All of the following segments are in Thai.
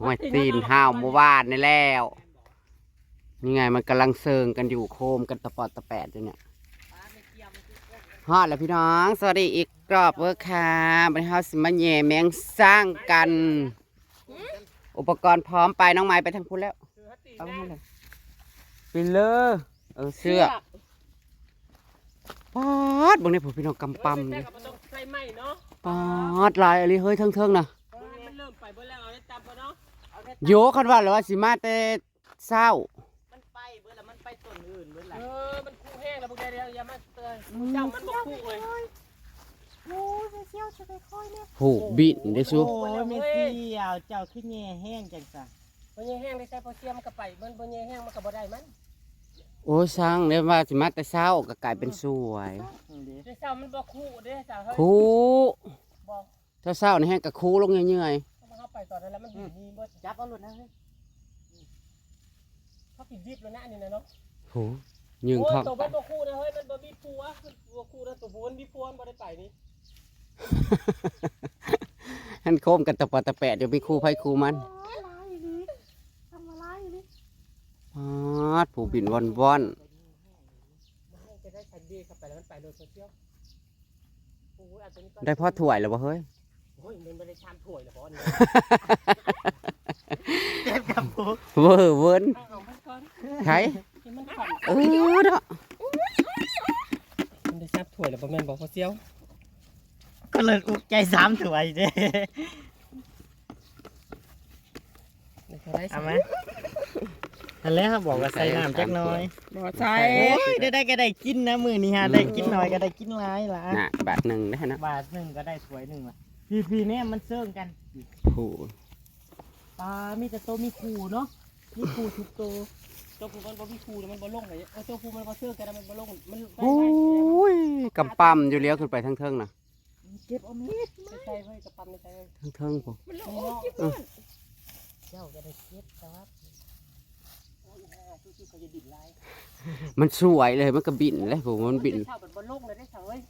ห้อยตีนห้าวเมื่อวานนี่แล้ว นี่ไงมันกำลังเซิงกันอยู่โคมกันตะปอดตะแปดอยู่เนี่ยฮอดแล้วพี่น้อง สวัสดีอีกรอบเวอร์ค่ะบริเฮาสิมาแย่แมงสร้างกัน อุปกรณ์พร้อมไปน้องไม้ไปทางพุ้นแล้วเอาไปให้เลยไปเลยเออเสื้อปาดบางเนี่ยผมพี่น้องกำปั๊มเนี่เนี่ยยต้องใส่ไหมเนาะปาดลายอะไรเฮ้ยเทิงๆนะ โยคันว่าหรือว่าสิมาแต่เศร้ามันไปเบื่อแล้วมันไปต้นอื่นเบื่อเอละอมันคู่แห้งแล้วพวกแกเดี๋ยวอย่ามาเตือนเจ้ามันบ่คู่เลยผูกบินได้ซุโอ้ยไม่เสียวเจ้าขึ้นแง่แห้งจังซะบ่แย่แห้งได้ใส่พอเสียมก็ไปมันบ่แย่แห้งมันก็บ่ได้มันโอ้ช่างเนี่ยว่าสิมาแต่เศร้าก็กลายเป็นสวยอืมเด้เดี๋ยวเจ้ามันบ่คู่เด้เจ้าเฮ้ยคูบ่ถ้าเศร้านี่แห้งกับคูลงเงื่อยถ้าเข้า ไปตอนนั้นแล้วมันดีดีบ่จับเอาหลุดนะเฮ้ยเขาปิดยิบแล้วนะอันนี้นะเนาะๆโหยิงโอ้ยท้องตัวมันบ่คู่นะเฮ้ยมันบ่มีผัวบ่คู่นะตัวผัวมันมีผัวมันบ่ได้ไปนี่หันโคมกันตะปอดตะแปดเดี๋ยวมีคู่ไผคู่มันปาดผูกบินวอนวอนมันให้จะได้ใส่ดีเข้าไปแล้วมันไปโดยโซเชียลโอ้ยอันนี้ก็ ๆได้พ่อถ่วยแล้วบ่เฮ้ยโอ้ยมันบ่ได้ชามถ้วยแล้วบ่อันนี้เจ็บกับผู้เวอร์เวิร์นเอาเอามันก่อนใช่ให้มันขันเออเนาะมันได้ชามถ้วยแล้วบ่แม่นบ่พอเสียวก็เลยอุกใจสามถวยเด้นี่เขาได้เอาไหมอันแรกเขาบอกว่าใส่น้ำจักหน่อยบ่ใส่โอ้ยได้ได้ก็ได้กินนะมือนี้ฮะได้กินหน่อยก็ได้กินหลายล่ะน่ะบาทหนึ่งได้นะบาทหนึ่งก็ได้ถวยหนึ่งว่ะ พี่พี่เนี่ยมันเซิ่งกันผูกปลามีแต่โตวมีขู่เนาะมีขู่ทุกตัวตัวผู้มันบ่มีครูแล้วมันบ่ลงเลยเอาตัวผู้มันบ่เชื่อกันแล้วมันบ่ลงมันไปโอ้ไปยกำปั๊มอยู่เลี้ยวขึ้นไปทั้งเทิงน่ะเก็บเอาเม็ดไปใส่ไว้กับปั๊มในใส่ไว้ทั้งเทิงผมมันลงโอ้ยเจ้าก็ได้เก็บครับโอ้ยห่าสู้ๆเขาจะดิ่นลายมันสวยเลยมันก็บินเลยผมมันบินเช้ามันบ่ลงเลยได้เช้าเอ้ย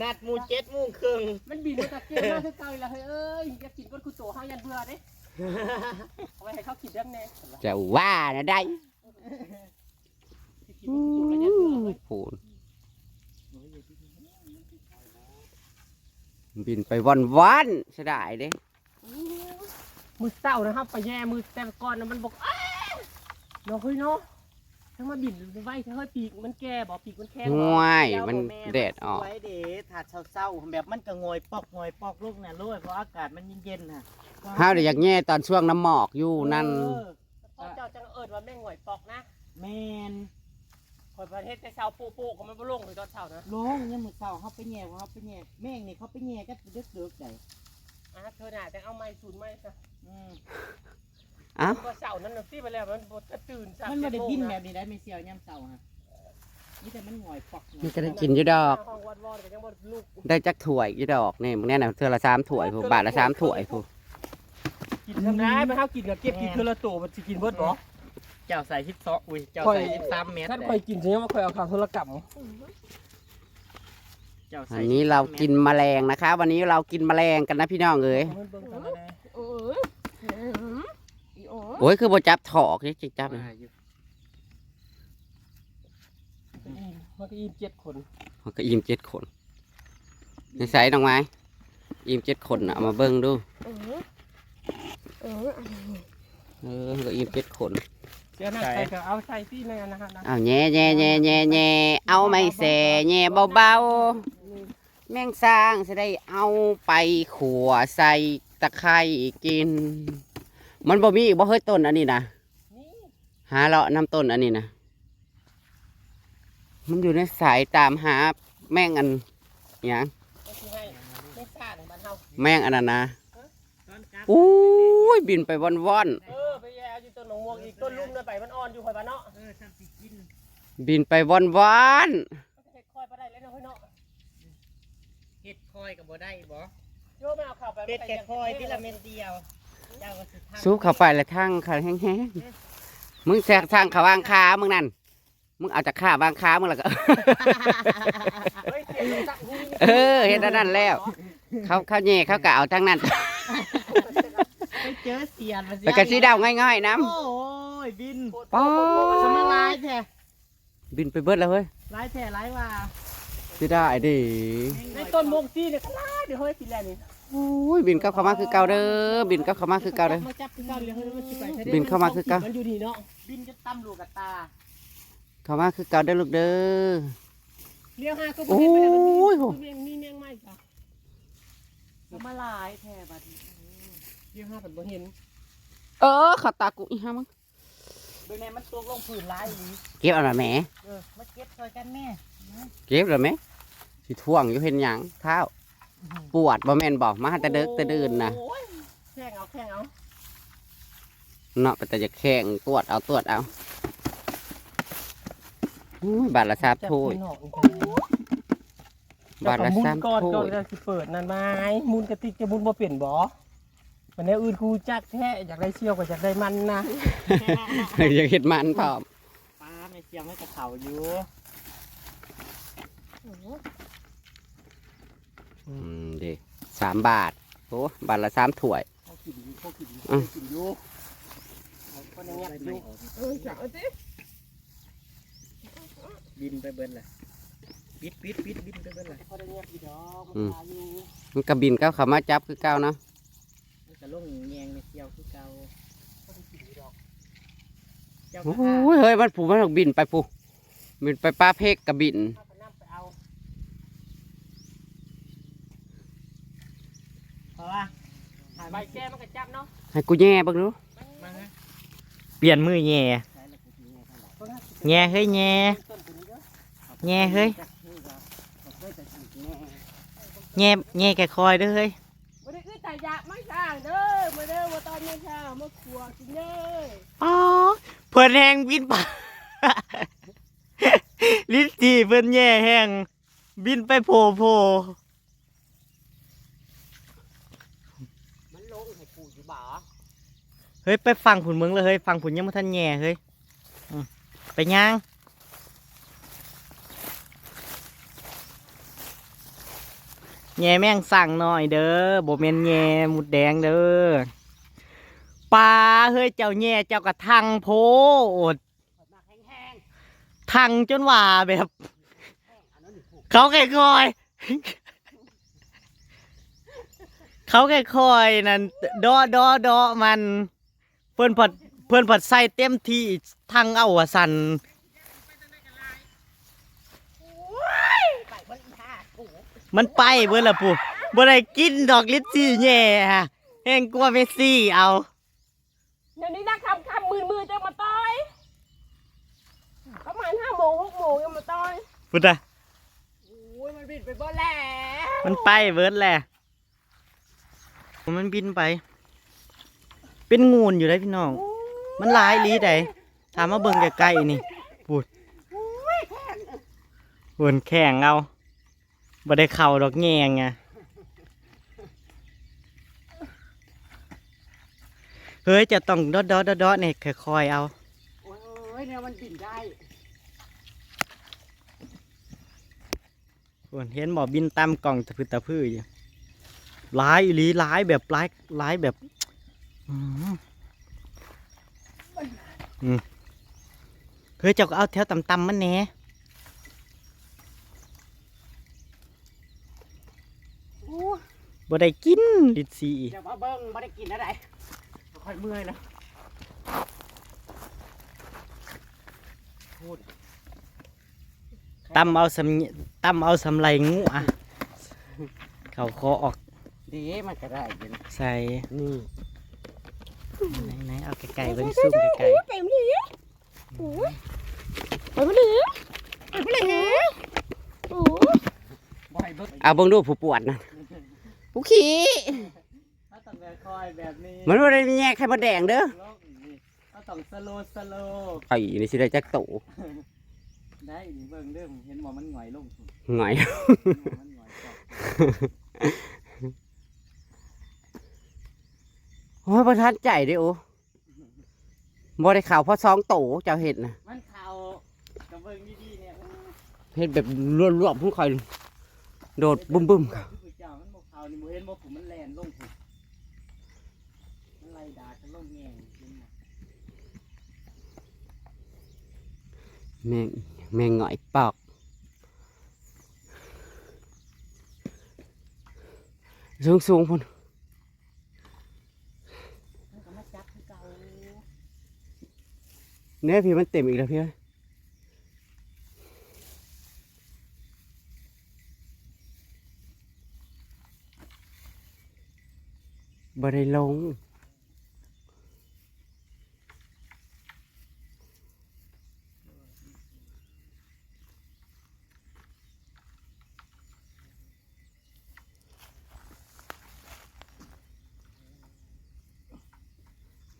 นัดหมูเจ็ดโมูครึ่งมันบินมาจากเกมมาคือเก่าอีกแล้วเฮ้ยเอ้ยอยากกินบนคุโตเฮายันเบื่อเด้เอาไว้ให้เขากินเด้แน่จะว่านะได้สิกินบนคุโตแล้วยันเบื่อเว้ยผูนบินไปวันวันๆเสียดายเด้มือเศร้านะครับไปแย่มือแต่ก่อนนะมันบอกอ้าเนาะเฮ้ยเนาะ ทั้งมาบินไว้ทั้งเฮ้ยปีกมันแก่บ่ปีกมันแข็งห่บ่วยมันแดดออกไว้เดถาดเศร้าๆแบบมันก็งอยปอกงอยปอกลูกน่ะรู้เพราะอากาศมันเย็นๆน่ะห้าวเดี๋ยวอยากแง่ตอนช่วงน้ำหมอกอยู่นั่นเออพ่อเจ้าจังเอิญว่าแม่งหงอยปอกนะแมนคนประเทศแต่เช้าปูปูก็มันบ่ลงเลยตอนเช้านะลงยังมือเศร้าเขาไปแง่เขาไปแง่แม่งนี่เขาไปแง่ก็ดึกๆได้อะเธอน่ะแต่เอาไม้สูนไม้ซะอืมเอ้าก็เช้านั้นน่ะสิไปแล้วมันบ่จะตื่นซะมันไม่ได้บินแบบนี้ได้ไม่เสียวย่ำเศร้าฮะนี่แต่มันงอยปอกนี่ก็ได้กินอยู่ดอก ห้องวอดวอดก็ยังบ่ลุกได้จักถ้วยอยู่ดอกนี่มึงแน่น่ะเธอละสามถ้วยผู้บาทละสามถ้วยผู้กินทำได้มันเฮากินก็เก็บกินเทื่อละโตมันสิกินเบิดบ่ เจ้าใส่ทิพซออุ้ยเจ้าค่อยใส่ทิพสามเมตรท่านค่อยกินใช่ไหมว่าค่อยเอาข้าวโทรกรรมเจ้าอัใส่นนี้เรากินแมลงนะคะ วันนี้เรากินแมลงกันนะพี่น้องเอ้ยเบิ่งกันได้ โอ้ยคือบ่จับถอกนี่จิจับนะมันก็อิ่มเจ็ดคนมันก็อิ่มเจ็ดคนในใส่น้องไม้อิ่มเจ็ดคนน่ะเอามาเบิ่งดู เออมันก็อิ่มเจ็ดคนเดี๋ยวนั่นใส่ก็เอาใส่ที่นั่นนะฮะนะเอาแง่แง่แง่แง่แง่เอาไม่แส่แง่เบาๆ แมงสร้างจะได้เอาไปขัวใส่ตะไคร้กิน มันบ่มีอีกบ่เฮ้ยต้นอันนี้นะนี่หาเลาะน้ำต้นอันนี้นะมันอยู่ในสายตามหาแม่งอันหยังก็คือให้ไม่สร้างบ้านเฮาแม่งอันนั้นนะตอนกลับอู้ยบินไปว่อนเออไปแย่อยู่ต้นหนองม่วงอีกต้นลุ่มนั่นไปมันอ่อนอยู่ข่อยบ้านเนาะเออทำสิกินๆบินไปว่อนมันเฮ็ดค่อยบ่ได้แล้วเนาะเฮ้ยเนาะเฮ็ดคอยกับบ่ได้บ่โยมไม่เอาข้าวไปเฮ็ดแค่คอยที่ละเม็ดเดียวเจ้าก็สิทำๆ ซุปเข้าไปแล้วทั้งขาแห้งๆมึงแซกทางขาวางขามึงนั่น มึงเอาจากขาวางขามึงแล้วก็เฮ้ยเสียงสักหูเออเห็นอันนั้นแล้ว เขาเขาแย่เขากะเอาทั้งนั้นไปเจอเสียนมาสิแล้วก็สีดาวง่ายๆน้โอ้ยบินำป๊อสมาดลายแท้บินไปเบิดแล้วเฮ้ยลายแท้ลายว่าสีได้ดิในต้นโมกซี่เนี่ยก็ลาเดี๋ยวเฮ้ยปีแรกนี่โอ้ยบินกลับเข้ามาคือเก่าเด้อบินกลับเข้ามาคือเก่าเด้อ มาจับคือเก่าเดี๋ยวเฮ้ยมันสิไปใช้ได้บินเข้ามาคือเก่ามันอยู่นี่เนาะบินจะตั้มลูกกับตาเข้ามาคือเก่าเด้อลูกเด้อ เลี้ยวห้าก็โอ้ยโห มีมีแมงไหม้จ้ะสมาลายแท้บัดนี้เลี้ยวห้าผมบ่เห็นเออเขับตากูอีห้ามั้งโดยในมันตกลงผืนลายนี้เก็บเอาหน่อยแหมเออมาเก็บซอยกันแม่เก็บเลยไหมสิท่วงอยู่เห็นหยังเท้า ปวดบ่แม่นบอกมาแต่เด็กแต่ดื่นนะโอ้ยแข่งเอาแข่งเอาเนาะแต่จะแข่งตรวจเอาตรวจเอาอุ้ยบาทละสามถ้วยจับหนอกบาทละมุนสามก่อนถ้ก่อวนยจะสิเปิดนั่นไม้มุนกระติกจะมุนบ่เปลี่ยนบ่วันนี้อื่นกูจักแท้อยากได้เชี่ยวก็อยากได้มันนะอยากเห็ดมันพร้อมป้าไม่เสียงไม่กระเขาอยู่อื มเดีสามบาทโอ้บาทละสามถ้วยเขากินอยู่เขากินอยู่อืมเขากินอยู่คนอย่างเงี้ยอยู่เออจับเอาสิบินไปเบิ้ลเลยปิดปิดปิดบินไปเบิ้ลเลยคนอย่างเงี้ยอยู่ดอกมันตายอยู่มันกระบินเก้าเขามาจับคือเก้าเนาะมันจะลงแยงในเที่ยวคือเก่าคนกินอยู่ดอกเจ้าโอ้ก็ยเฮ้ยมันผูมันต้องบินไปผูบินไปป้าเพกกระบิน เอาไปน้ำไปเอา เพราะว่า ใบแก้มันก็จับเนาะให้กูแย่บ้างดูมาฮะเปลี่ยนมือแง่ใช้แล้วกูกินแยงเท่าไหร่คนนั้นแง่เฮ้ยแง่ต้นตัวนี้เด้อแง่เฮ้ยจักชื่อว่าเขาเคยจะถูกแน่แง่แง่แกคอยเด้อเฮ้ยบ่ได้คือแต่ยาไม่ช่างเด้อมาเด้อมาตอนนี้ช่างมาขัวกินเด้ออ๋อเพิ่นแหงบินไปลิ้นจีเพิ่นแง่แหงบินไปโผล่โผล่มันลงให้กูอยู่บ่ เฮ้ยไปฟังผุนเมืองเลยเฮ้ยฟังผุนยังไม่ทันแง่เฮ้ยไปย่างแง่แม่งสั่งหน่อยเด้อบ่แม่นแง่หมุดแดงเด้อปลาเฮ้ยเจ้าแง่เจ้ากระทังโพดทังจนว่าแบบเขาแค่คอย เขาแค่คอยนั่นดอดอดอมัน เพื่อนผัดเพื่อนผัดใส่เต็มที่ทางเอาอะสันไปบ่อีห่ากูมันไปเบื่อละปู่บ่ได้กินดอกลิซซี่แย่ฮะแห้งกลัวเมสซี่เอาเดี๋ยวนี้นักคำคำมือมือจะมาต่อยประมาณห้าโมงหกโมงยังมาต่อยพุทธะโอ้ยมันบินไปบ่แล้วมันไปเบิดแหละมันบินไป เป็นงูนอยู่ได้พี่น้อง มันหลายลีได้ถามมาเบิ่งใกล้ๆนี่ปูดปูนแข่งเอาบ่ได้เข่าดอกแงงไงเฮ้ยจะต้องดอดดอดดอดเนี่ยค่อยๆเอาโอ้ยเนี่ยมันบินได้ปูนเห็นหมอบินตามกล่องตะพืดตะพื้ออยู่หลายอีหลีหลายแบบหลายหลายแบบ อืมอืมเฮ้ยเจ้าก็เอาแถวต่ำๆมันแหน่โอ้ยบ่ได้กินลิดซีเดี๋ยวมาเบิ้งไม่ได้กินอะไรค่อยเมื่อยแล้วตำเอาสำตำเอาสำไรงูอะ เขาคอออกดีมันก็ได้อยู่นะใส่นี่ ไหนไหนๆเอาไก่ๆเบิ่งซุ่มไก่ไปมันเหลือโอ้ยไปมันเหลือไปมันเหลือโอ้ยบ่อยเบิ้ลเอาเบิ้งดูผู้ปวดนะผู้ขี้ถ้าต้องแบบคอยแบบนี้มันไม่ได้มีแง่ไข่มดแดงเด้อลงนี่ถ้าต้องสโลสโลไอ้นี่สิได้จักโตได้นี่เบิ่งเด้อเห็นหมอมันหงอยลงพุ่นหน่อยเห็นหมอมันหงอยก่อน โอ้ยประทัดใจเด้อโอ้บ่ได้ข่าวเพราะสองโตเจ้าเห็ดนะมันเข่ากับเบิ่งดีๆเนี่ยเห็ดแบบรวมๆพุ่งคอยโดดบึ้มๆเจ้ามันบ่เข่านี่บ่เห็นบ่ผมมันแล่นลงพุ่นมันงแง่กินน่ะแมงแมงหงอยปอก สูงสูงๆพุ่นมันก็มาจับคือเก่า เนี่ยพี่มันเต็มอีกแล้วพี่บ่ได้ลง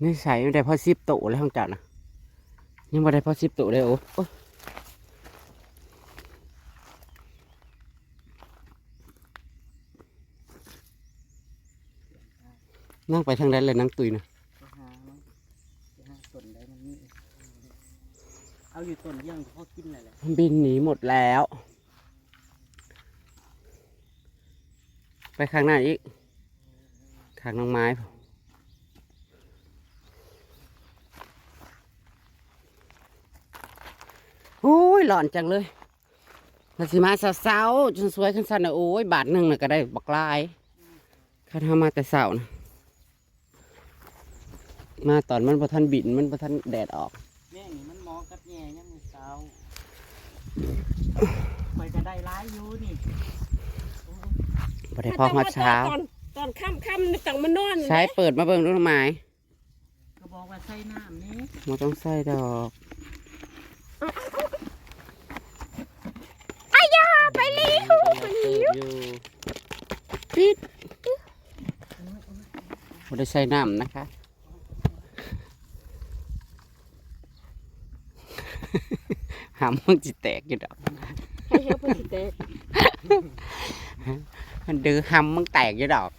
นี่ใส่ไม่ได้พอสิบโตแล้วของจัดนะ ยังไม่ได้พอสิบโตะเลยโอ้โอ้ยนั่งไปทางใดเลยนั่งตุยนะไปหามันไปหาต้นใดมันนี่เอาอยู่ต้นเดียวก็พอกินนั่นแหละมันบินหนีหมดแล้ว ไปข้างหน้าอีกข้างน้องไม้พอโอ้ ยหลอนจังเลยมาสิมาเศร้าๆจนสวยขึ้นสันนะโอ้ยบาทหนึ่งน่ะก็ได้บักลายข้าทำมาแต่เสานะมาตอนมันประทันบินมันประทันแดดออกแม่นี่มันหมอกับแง่ยังมือเช้าไปก็ได้ร้ายอยู่นี่บ่ได้พอกมาเช้า ตอนตอนค่ำค่ำๆนี่ตังมันนอนใช้เปิดมาเบิ่งดูทำไมก็บอกว่าใส่น้ำนี่มันต้องใส่ดอก ไปลี ไปอยู่ปิดบ่ได้ใส่น้ำนะคะหำมึงจิแตกอยู่ดอกให้เฮาเพิ่นสิแตกมันดื้อหำมึงแตกอยู่ดอก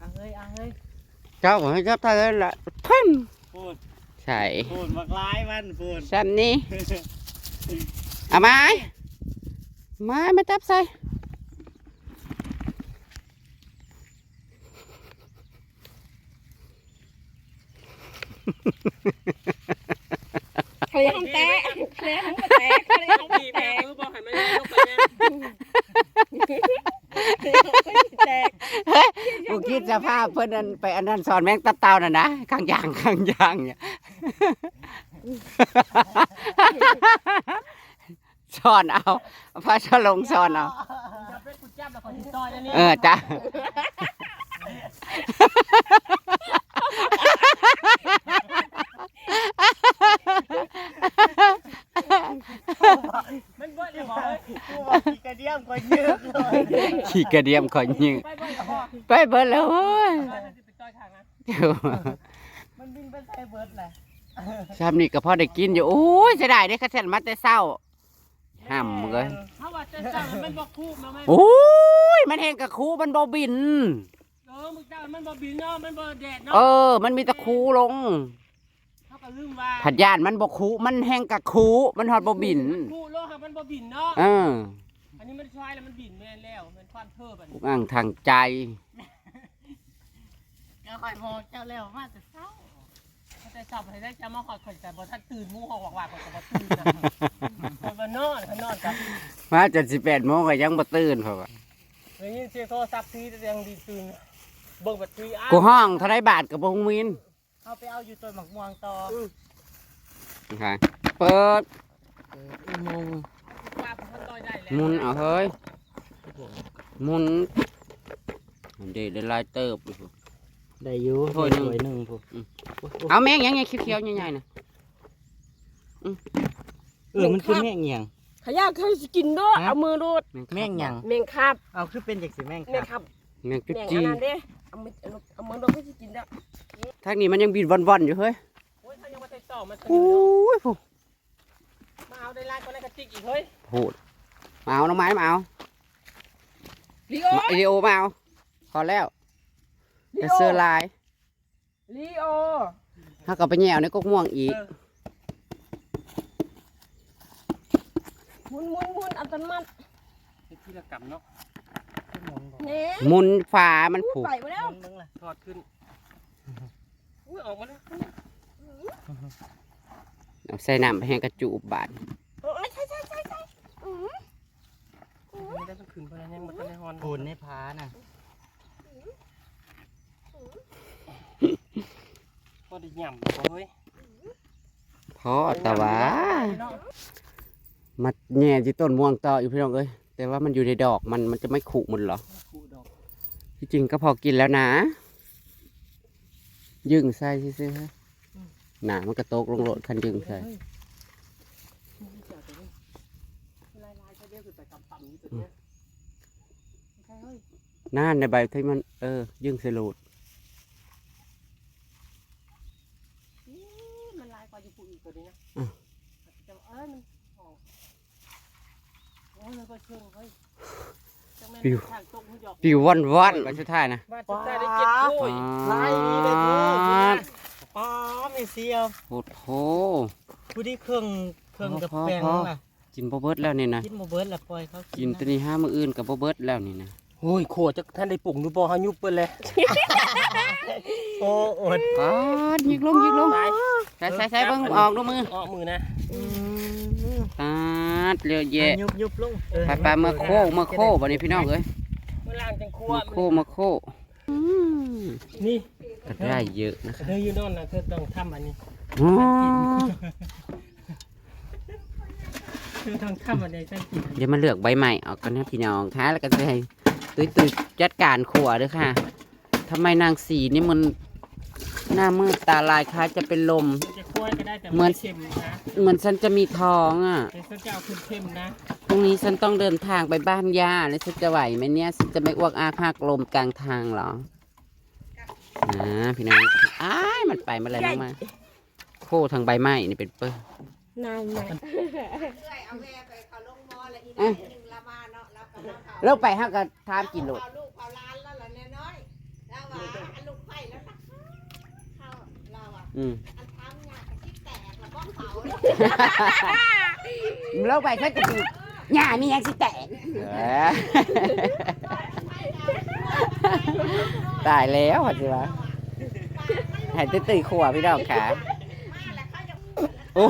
อะเฮ้ยอะเฮ้ยเจ้าของเจ้าตาเลยละพึ่นพูดใช่พูดมากร้ายมันพูดซ้ำนี้ เอาไม้ไม้มาจับใส่ใครทำแตกใครทำแตกใครทำแตกบอกให้มันลงไปแม่แตกกูคิดสภาพเพื่อนนั่นไปอันนั้นสอนแมงตับเต่าน่ะนะข้างยางข้างยางเนี่ย สอนเอาพระฉลงสอนเอาจะเป็นกุจับแล้วคนที่ซอยอันนี้เออจ้ะมันเบิดเลยบอกเลยกูบอกกีกระเดียมกว่าเยอะเลยขี่กระเดียมขอยยิงไปเบิดพอไปเบิดแล้วเว้ยไปซอยทางนะมันบินไปใส่เบิร์ดแหละ ชามนี่ก็พอได้กินอยู่โอ้ยเสียดายได้อข้าเส้นมาแต่เศร้า ห่ำเลยถ้าว่าจะสั่งมันบอกคู่มาไหมโอ้ยมันเห็นกับคูมันบบิน เออมึงจ้ามันบ่บินเนาะมันบ่แดดเนาะเออ มันมีแตะคูลงเขาก็ลืมว่าผัดยานมันบกคูมันแห้งกับคูมันหอดบบิน คู่โลหะมันบ่บินเนาะเอออันนี้มันชายแล้วมันบินแม่นแล้วมันความเทิบอันอุนี้กอ่างทางใจก็คอยพอเจ้าแล้วมาแต่เช้าเขา จะจับให้ได้จะมาหอดข่อยแต่บ่ทันตื่นงูหอกหวากๆข่อยก็บ่ตื่นนะข่อยบ่นอนข่อยนอนกับมาจนสิบแปดโมงก็ยังบ่ตื่นเพราะว่าได้ยินเสียงโทรศัพท์ทีแต่ยังดีตื่นเบิ่งแบตเตอรี่อ้าวกูห้องเท่าไรบาทกับพงมินเอาไปเอาอยู่ต้นหมักม่วงต่อนะคะเปิดมงป้าผมก็ต่อยได้แล้วหมุนเอาเฮ้ยหมุนอันเดได้หลายเติบอยู่ ได้อยู่ถ้วยหนึ่ง ถ้วยหนึ่งพูดเอาแม่งยังไงเขียวๆใหญ่ๆนะเออมันคือแม่งหยังขยะเคยสิกินเด้อเอามือรูดแม่งหยังแมงคาบเอาคือเป็นจากสิแม่งแมงครับคาบแม่งจุดแมงจีอันนั้นเด้เอามือเอามือรูดก็สิกินเด้อทางนี้มันยังบินว่อนๆอยู่เฮ้ยโอ้ยถ้ายังบ่ได้ต่อมันโอ้ยผู้มาเอาได้ลายก็ได้กระติกอีกเฮ้ยพูดมาเอาน้องไม้มาเอาลีโอมาไอเดีโอมาเอาพอแล้ว จะเสื้อลายลีโอถ้าก็ไปแย่วในกกม่วงอีกหมุนหมุนหมุนอัตโนมัติที่ละกำเนาะหเน่หมุนฝามันผูกไปมาแล้วเบิ่งล่ะถอดขึ้นอุ้ยออกมาแล้วเอาใส่น้ำไปให้กระจุบบาดเออใช่ใช่ใช่ใช่อืมไม่ได้มันขึ้นไปแล้วยังมันในฮอนปูนในผาน่ะ ก็ได้ย่ำบ่เฮ้ยพอแต่ว่ามาแง่ที่ต้นม่วงต่ออยู่พี่น้องเอ้ยแต่ว่ามันอยู่ในดอกมันมันจะไม่ขุหมันเหรอ ขู่ดอกที่จริงก็พอกินแล้วนะ ยึงใส่ซื้อๆฮะหนามันกระโตกลงโหลดคันยึงใส่ลายลายๆใช้เรียกคือแต่กำปั่นนี่ตัวเนี้ยใช่เฮ้ย น่านในใบที่มันเออ ยึงใส่โลด อี๋มันลายกว่าอยู่ปุ๋ยอีก ตัวนี้นะอะจะเอ้ยมันออกโอ้ยมันก็เชื่องเฮ้ยจังแม่นทางตกมันหยอกปิวว่อนว่อนไปสุดท้ายนะว่าจะได้เก็บโอ้ยลายนี้ได้ทูป้าไม่เสียวโอ้โห ผู้ที่เครื่องเครื่องกับพอแป้งพอน่ะกินบ่เบิดแล้วนี่นะกินบ่เบิดละปล่อยเขากินตัวนี้ห้ามืออื่นกับบ่เบิดแล้วนี่นะ โอ้ยขวดจะท่านได้ปลุกดูบ่เฮายุบเปิ้นเลยโอ้อดอ๋อยิกลงยิกลงใส่ใส่ใส่เบิ่งออกดูมือออกมือนะตาดเรียวแยะยุบยุบลงเออไปไปมาโคมาโคบัดนี้พี่น้องเอ้ยเมื่อล่างจังครัวมาโคมาโคอืมนี่ก็ได้เยอะนะเธออยู่โน่นนะเธอต้องทำอันนี้อ๋อเธอต้องทำอันนี้ฉันกินเดี๋ยวมาเลือกใบใหม่ออกกันนะพี่น้องค่ะแล้วก็จะให้ ตุ้ยตุ้ยจัดการขัวด้วยค่ะทำไมนางสีนี่มันหน้ามืดตาลายคล้ายจะเป็นลมมันจะคั่วก็ได้แต่เหมือน ไเค็มนะเหมือนฉันจะมีท้องอะ แต่ฉันจะเอาเค็มๆนะพรุ่งนี้ฉันต้องเดินทางไปบ้านย่าแล้วฉันจะไหวไหมเนี่ยฉันจะไม่อ้วกอากหักลมกลางทางเหรออ่าพี่น้องอ้ายมันไปมาแล้วน้องมาโคทางใบไม้นี่เป็นเปิ้ลนายไหมเอาแม่ไปเขาลงมอแล้วอีกเอ้ยหนึ่งละมา เนาะเราก็มาเขาแล้วไปห้าก็ทามกินโหลดเอาลูกเอาหล้านแล้วล่ะน้อยๆแล้วว่าอันลูกไผ่แล้วนะเข้าเราอะอืมอันทำงานกระชิบแตกแล้วก็เผาเลยแล้วไปฉันก็คือหญ้ามีหยังสิแตกเออตายแล้วเหรอสิวะให้ตื้อตื่นขัวพี่น้องค่ะโอ้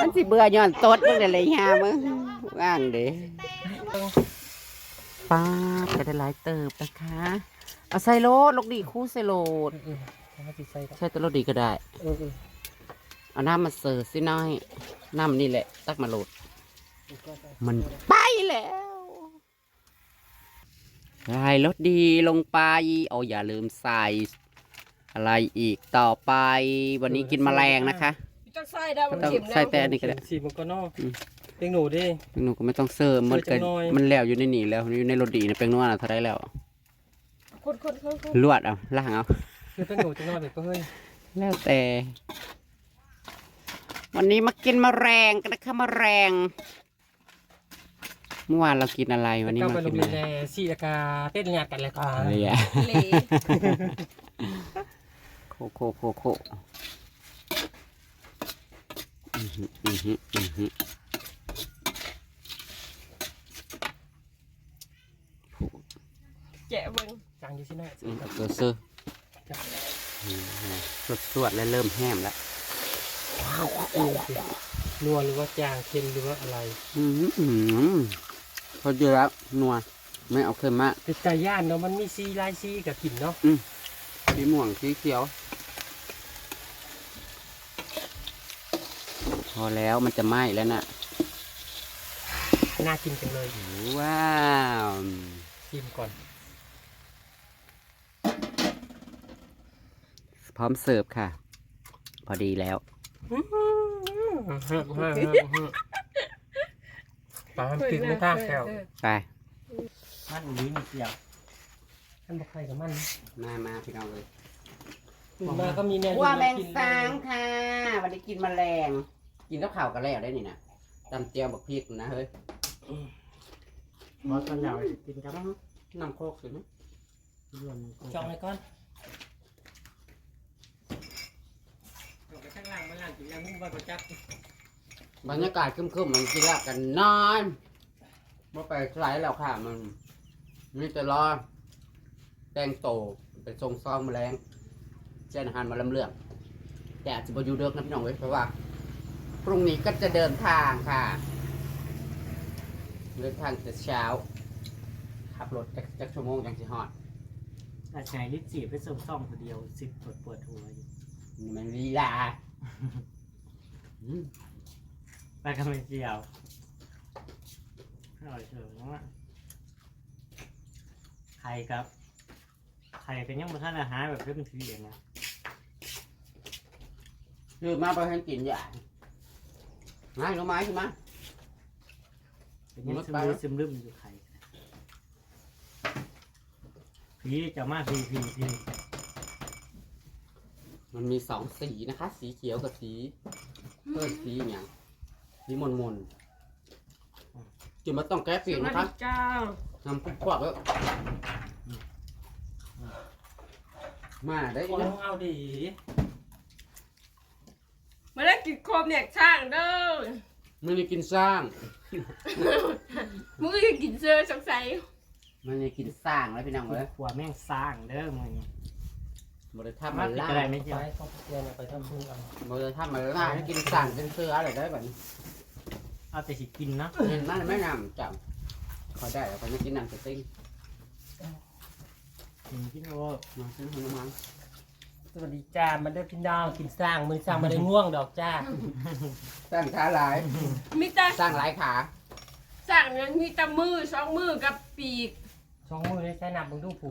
มันสิเบื่อย้อนตดมึงเดี๋ยวเลยฮะมึงว่างเด้ป้าบไปได้หลายเติบนะคะ เอาใส่โลดลูกดีคู่ใส่โลดเอาสิใส่ก่อนใช่ตัวโลดดีก็ได้เออเออเอาน้ำมาเสิร์ฟสิน้อยน้ำนี่แหละ ตักมาโหลด มันไปแล้วใส่รสดีลงไปเอาอย่าลืมใส่อะไรอีกต่อไป วันนี้กินแมลงนะคะ จะใส่ได้มันต้องเข็มแล้ใส่วแต่อันนี้ก็ได้ สีมันก็นอกอืมเป็นหนูดิ หนูก็ไม่ต้องเสิร์ฟมันเสิก็ร์ฟจังหน่อย มันแล้วอยู่ในนี่แล้วอยู่ในรสดีนะเป็นนัวนะเท่าไรแล้วคนคนคนคนลวดเอาล่างเอา คือเป็นหนูจะนอนเด็กก็เฮ้ยแล้วแต่ วันนี้มากินแมลงกันนะคะแมลงเมื่อวานเรากินอะไรวันนี้เก้ามาไปโรกินงอะเรียนไรแลสีอากาเต้นงานกันเลยก่อนอะไรอะเหลโคโคโคโค อือหืออือหืออือหือแกะเบิ่งจางอยู่ที่ไหนอืมเอาตัวเซอร์สดสวดๆแล้วเริ่มแห้มแล้วนัวหรือว่าจางเค็มหรือว่าอะไรอือหืออือหือพอเยอะแล้วนัวไม่เอาเค็มมากเป็นไก่ย่านเนาะมันมีซีลายซีกับกลิ่นเนาะสีม่วงสีเขียว อแล้วมันจะไหม้แล้วน่ะ น่ากินจังเลยว้าวชิมก่อน พร้อมเสิร์ฟค่ะ พอดีแล้วปลามันตึกไม่ท่าแก้วไปมันอุ้ยมันเสียวท่านบอกใครกับมัน มามาพี่น้องเลยตื่นมาก็มีแนวว่าแมงกินสางค่ะ วันนี้กินแมลง กินกับข้าวกันแล้วได้นี่นะจำเจียวบักพริกนะเฮ้ยบอสกันยาวกินครับน้ำโคกสินะจองเลยก่อนจองไปข้างล่างมาล่างกินแล้วมุ่งไปประจักษ์บรรยากาศครึ้มๆมันกินละกันนอนว่าไปสไลด์แล้วค่ะมันนี่จะรอแต่งโตไปทรงซองแมลงเจนอาหารมาลำเรื่องแต่อาจจะไปอยู่เดิกนะพี่น้องเว้ยเพราะว่าพ รุ่งนี้ก็จะเดินทางค่ะ เดินทางแต่เช้า ขับรถจักจักชั่วโมงจังสิฮอดอาชายลิจีไปส่งซ่อมคนเดียวสิบปวดปวดหัวอยู่นี่มันลีลาอืมไปกันไม่เกี่ยวอร่อยเฉยมากไข่ครับไข่ก็ยังมาท่านอาหารแบบเพิ่มทีเองนะ คือมาไปให้กินอย่าง ง่ายรู้ไหมใช่ไหมเป็นยังซึมลืมซึมลืมอยู่ไข่พี่จะมาพี่พี่พี่มันมีสองสีนะคะ สีเขียวกับสีเพิ่มสีอย่างสีมนมนๆจุดมาต้องแก้ปีสกวันะสคะดีเจ้าทำคุกควักแล้วมาได้ขอนะงเอาดีมาได้ กินโคมเนี่ยช่างเด้อมันจะกินสร้างมึงก็จะกินเสื้อสงสัยมันจะกินสร้างแล้วพี่น้องเลยขวแม่งสร้างเด้อมึงบริษัทมามันติดล่าอะไรไม่เกี่ยวไปเขาเรียนไปทำพึ่งเอาบริษัทมันล่าให้กินสร้างเป็นเสื้ออะไรได้แบบนี้เอาแต่สิกินเนาะเห็นมันไม่นำจับขอได้แล้วก็ไม่กินน้ำสติ้งกินกินโอ้มาซื้อขนมมันส วัสดีจ้ามันได้พี่น้องกินสร้างมือสร้างมาได้ง่วงดอกจ้าสร้างขาหลาย มีแต่สร้างหลายขาสั่งนั้นมีแต่มือสองมือกับปีกสองมือได้ใช้นับมึงดูผู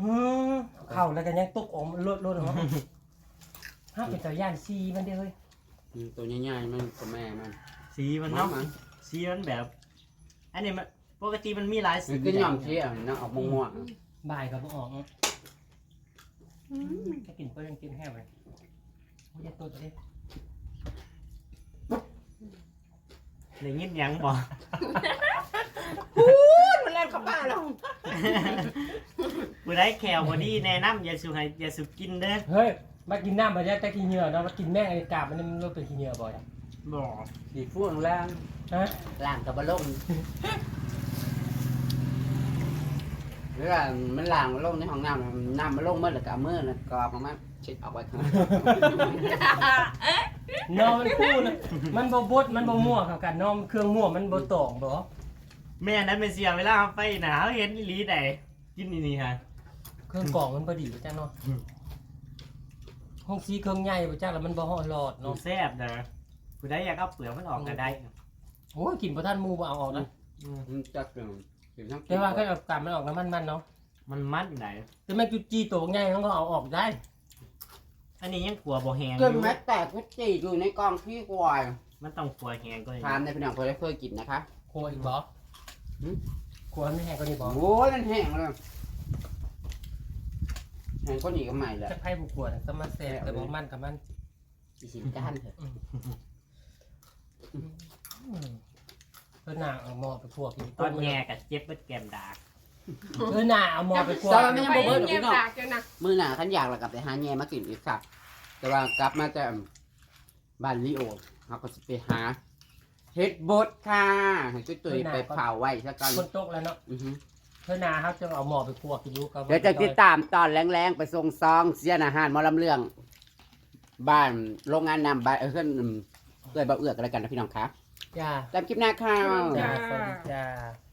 อืมเข้าแล้วกันยังตกออกลดลดเหรอห้าเป็นตัวย่านซีมันเด้อเฮ้ยอืมตัวใหญ่ๆมันตัวแม่มันสีมันเนาะสีมันแบบ อันนี้มันปกติมันมีหลายสีมันกินหย่อมเชี่ยมันออกม่วงบ่ายกับบ่ออก จะกินเพื่อนกินแห้งไปโอ้ยอย่าตัวเด้ในยินยังบ่มันแล่นเข้าบ้านเราผู้ได้แขวบอดี้แนะนำอย่าสูให้อย่าสูกินเด้อเฮ้ยมากินน้ำมาได้แต่กินเหงื่อเนาะมากินแม่งไอ้กาบมันมันรู้เป็นกินเหงื่อบ่อยอะบ่ๆสีฟ่วงล่างฮะล่างกับบะล่งห รือว่ามันล่างบะล่งในห้องน้ำน่ะน้ำบะล่งเมื่อหรือกับเมื่อนะกรอบออกมาเช็ดออกไว้ข้างนอกเนาะมันพูดนะมันบ่บดมันบ่มั่วเข้ากันเนาะเครื่องมั่วมันบ่ตองบ่แม่นั้นเป็นเสียเวลาเอาไปหนาเขาเห็นอีหลีใดกินนี่นี่ฮะเครื่องกรองมันบ่ดีจ้ะเนาะห้องซีเครื่องใหญ่บ่จ้าแล้วมันบ่ฮอดหลอดน้อเนาะงแซ่บเด้อผู้ได้อยากเอาเปลือกมันออกก็ได้โอ้ยกินบ่ทันหมู่บ่เอาออกนะ อืมมันจะเกิน ถึงทั้งแต่ว่าก็เอากาบมันออกแล้วมันมันเนาะมันมัดไหนแต่แม่จุจีตัวใหญ่มันก็เอาออกได้ อันนี้ยังขัวบ่แหงอเกินยู่แม้แต่กุจีอยู่ในกองขี้ควายมันต้องขัวแหงก็อย่างทานในพี่น้องเคยได้เคยกินนะคะครัวอีกบ่หืมครัวไม่แห้งก็นี่บ่โอ้ยนั่นแห้งเลยแห้งก็หนีกันใหม่เลยจะไผผู้ครัวน่ะสมาแซ่บแต่บ่มันกับมัน อีสินก้านเถอะอืม เพิ่นน่ะเอาหม้อไปคั่วกินตอนแง่กับเจ็บเบิดแก้มดากเพิ่นน่ะเอาหม้อไปคั่วซอยมันยังไปบ่เบิดหรอกเงียบพี่น้องปากจังนะมื้อหน้าขันอยากแล้วกลับไปหาแง่มากินอีกค่ะ แต่ว่ากลับมาแต่บ้านลิโอเราก็จะไปหาเฮ็ดบดค่ะให้ตุ้ยๆไปเผาไว้ซะก่อนคนตกแล้วเนาะอือฮึเพิ่นน่ะครับจะเอาหม้อไปคั่วกินอยู่กับเดี๋ยวจะติดตามตอนแรงๆ ไปส่งซองเสียนอาหารหมอลำเรื่อง บ้านโรงงานนำบ้านเออเพื่อนอืมเอื้อยบ่เอื้อกันแล้วกันนะพี่น้องครับ จ้าตามคลิปหน้าค่ะ จ้าสวัสดีจ้า